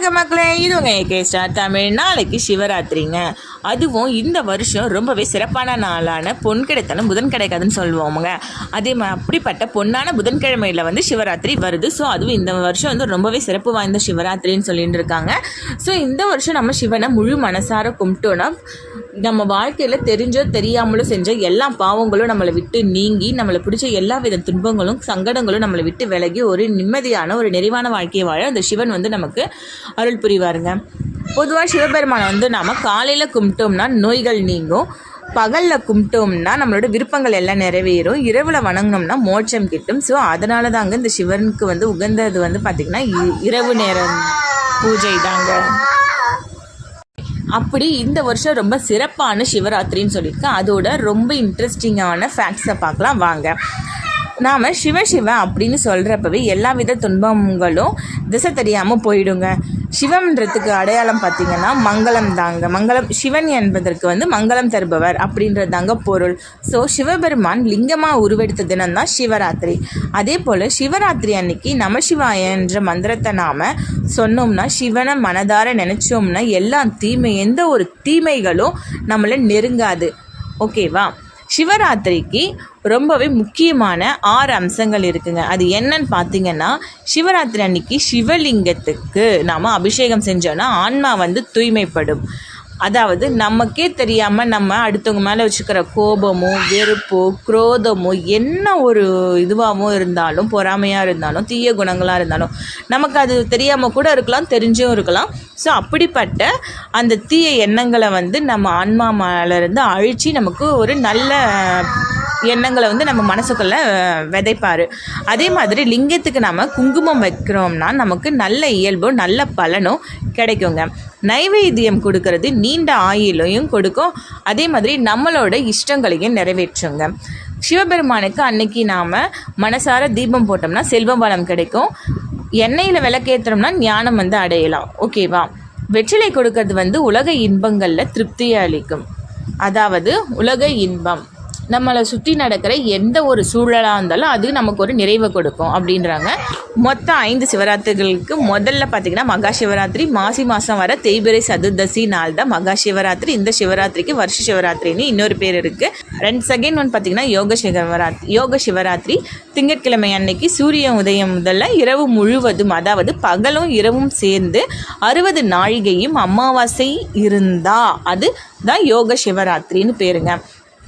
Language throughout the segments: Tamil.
வணக்கம் மக்களே இது உங்கள் ஏகே ஸ்டார் தமிழ். நாளைக்கு சிவராத்திரிங்க. அதுவும் இந்த வருஷம் ரொம்பவே சிறப்பான நாளான பொன் கிடைத்தாலும் புதன் கிடைக்காதுன்னு சொல்லுவோமுங்க. அதே மாதிரி அப்படிப்பட்ட பொன்னான புதன்கிழமையில் வந்து சிவராத்திரி வருது. ஸோ அதுவும் இந்த வருஷம் வந்து ரொம்பவே சிறப்பு வாய்ந்த சிவராத்திரின்னு சொல்லிட்டு இருக்காங்க. ஸோ இந்த வருஷம் நம்ம சிவனை முழு மனசார கும்பிட்டோன்னா நம்ம வாழ்க்கையில் தெரிஞ்சோ தெரியாமலோ செஞ்ச எல்லா பாவங்களும் நம்மளை விட்டு நீங்கி நம்மளை பிடிச்ச எல்லா வித துன்பங்களும் சங்கடங்களும் நம்மளை விட்டு விலகி ஒரு நிம்மதியான ஒரு நிறைவான வாழ்க்கையை வாழ அந்த சிவன் வந்து நமக்கு அருள் புரிவாருங்க. பொதுவாக சிவபெருமானை வந்து நாம் காலையில் கும்பிட்டோம்னா நோய்கள் நீங்கும். பகலில் கும்பிட்டோம்னா நம்மளோட விருப்பங்கள் எல்லாம் நிறைவேறும். இரவில் வணங்கினோம்னா மோட்சம் கிட்டும். ஸோ அதனால தாங்க இந்த சிவனுக்கு வந்து உகந்தது வந்து பார்த்திங்கன்னா இ- இரவு நேரம் பூஜை தாங்க. அப்படி இந்த வருஷம் ரொம்ப சிறப்பான சிவராத்திரின்னு சொல்லியிருக்கேன் அதோட ரொம்ப இன்ட்ரெஸ்டிங்கான ஃபேக்ட்ஸை பார்க்கலாம். வாங்க. நாம் சிவ சிவ அப்படின்னு சொல்கிறப்பவே எல்லா வித துன்பங்களும் திசை தெரியாமல் போயிடுங்க. சிவம்ன்றதுக்கு அடையாளம் பார்த்தீங்கன்னா மங்களம் தாங்க. மங்களம் சிவன் என்பதற்கு வந்து மங்களம் தருபவர் அப்படின்றது தாங்க பொருள். ஸோ சிவபெருமான் லிங்கமாக உருவெடுத்த தினம் தான் சிவராத்திரி. அதே போல் சிவராத்திரி அன்னைக்கு நமசிவாய என்ற மந்திரத்தை நாம் சொன்னோம்னா சிவனை மனதார நினச்சோம்னா எல்லா தீமை எந்த ஒரு தீமைகளும் நம்மளை நெருங்காது. ஓகேவா சிவராத்திரிக்கு ரொம்பவே முக்கியமான ஆறு அம்சங்கள் இருக்குங்க. அது என்னன்னு பார்த்தீங்கன்னா சிவராத்திரி அன்னைக்கு சிவலிங்கத்துக்கு நாம் அபிஷேகம் செஞ்சோன்னா ஆன்மா வந்து தூய்மைப்படும். அதாவது நமக்கே தெரியாமல் நம்ம அடுத்தவங்க மேலே வச்சுக்கிற கோபமோ வெறுப்போ குரோதமோ என்ன ஒரு இதுவாகவும் இருந்தாலும் பொறாமையாக இருந்தாலும் தீய குணங்களாக இருந்தாலும் நமக்கு அது தெரியாமல் கூட இருக்கலாம் தெரிஞ்சும் இருக்கலாம். ஸோ அப்படிப்பட்ட அந்த தீய எண்ணங்களை வந்து நம்ம ஆன்மா மேலேருந்து அழித்து நமக்கு ஒரு நல்ல எண்ணங்களை வந்து நம்ம மனசுக்குள்ளே விதைப்பார். அதே மாதிரி லிங்கத்துக்கு நம்ம குங்குமம் வைக்கிறோம்னா நமக்கு நல்ல இயல்பும் நல்ல பலனும் கிடைக்குங்க. நைவேத்தியம் கொடுக்கறது நீண்ட ஆயுளையும் கொடுக்கும். அதே மாதிரி நம்மளோட இஷ்டங்களையும் நிறைவேற்றுங்க. சிவபெருமானுக்கு அன்னைக்கு நாம் மனசார தீபம் போட்டோம்னா செல்வம் வளம் கிடைக்கும். எண்ணெயில் விளக்கேற்றுறோம்னா ஞானம் வந்து அடையலாம். ஓகேவா வெற்றிலை கொடுக்கறது வந்து உலக இன்பங்களில் திருப்தியை அளிக்கும். அதாவது உலக இன்பம். நம்மளை சுற்றி நடக்கிற எந்த ஒரு சூழலாக இருந்தாலும் அது நமக்கு ஒரு நிறைவை கொடுக்கும் அப்படின்றாங்க. மொத்தம் ஐந்து சிவராத்திரிகளுக்கு முதல்ல பார்த்தீங்கன்னா மகா சிவராத்திரி மாசி மாதம் வர தேய்பிரை சதுர்தசி நாள் தான் மகா சிவராத்திரி இந்த சிவராத்திரிக்கு வருஷ சிவராத்திரின்னு இன்னொரு பேர் இருக்குது ரெண்டு செகண்ட் ஒன் பார்த்தீங்கன்னா யோக சிவராத்திரி யோக சிவராத்திரி. திங்கட்கிழமை அன்னைக்கு சூரிய உதயம் முதல்ல இரவு முழுவதும் அதாவது பகலும் இரவும் சேர்ந்து அறுபது நாழிகையும் அமாவாசை இருந்தா அது தான் யோக சிவராத்திரின்னு பேருங்க.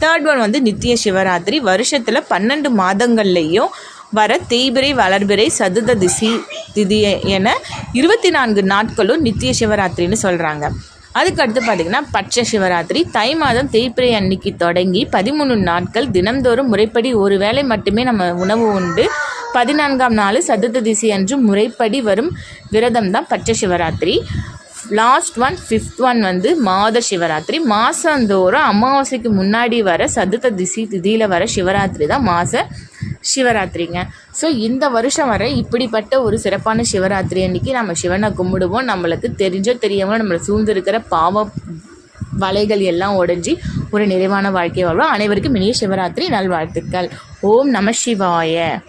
தேர்ட் ஒன் வந்து நித்திய சிவராத்திரி. வருஷத்தில் பன்னெண்டு மாதங்கள்லேயும் வர தேய்பிரை வளர்பிறை சதுத திசி திதி என இருபத்தி நான்கு நாட்களும் நித்திய சிவராத்திரின்னு சொல்கிறாங்க அதுக்கு அடுத்து பார்த்திங்கன்னா பட்ச சிவராத்திரி. தை மாதம் தேய்பிரை அன்னைக்கு தொடங்கி பதிமூணு நாட்கள் தினம்தோறும் முறைப்படி ஒரு வேளை மட்டுமே நம்ம உணவு உண்டு. பதினான்காம் நாள் சதுர்த்த திசை அன்று முறைப்படி வரும் விரதம் தான் பட்ச Shivaratri. Last one fifth one வந்து மாத சிவராத்திரி. மாதந்தோறும் அமாவாசைக்கு முன்னாடி வர சதுர்த்த திசி திதியில் வர சிவராத்திரி தான் மாத சிவராத்திரிங்க. ஸோ இந்த வருஷம் வர இப்படிப்பட்ட ஒரு சிறப்பான சிவராத்திரி அன்னைக்கு நம்ம சிவனை கும்பிடுவோம். நம்மளுக்கு தெரிஞ்சோ தெரியாமல் நம்மளை சூழ்ந்திருக்கிற பாவ வலைகள் எல்லாம் உடஞ்சி ஒரு நிறைவான வாழ்க்கையை வாழ்வோம். அனைவருக்கும் இனிய சிவராத்திரி. நல்வாழ்த்துக்கள். ஓம் நம சிவாய.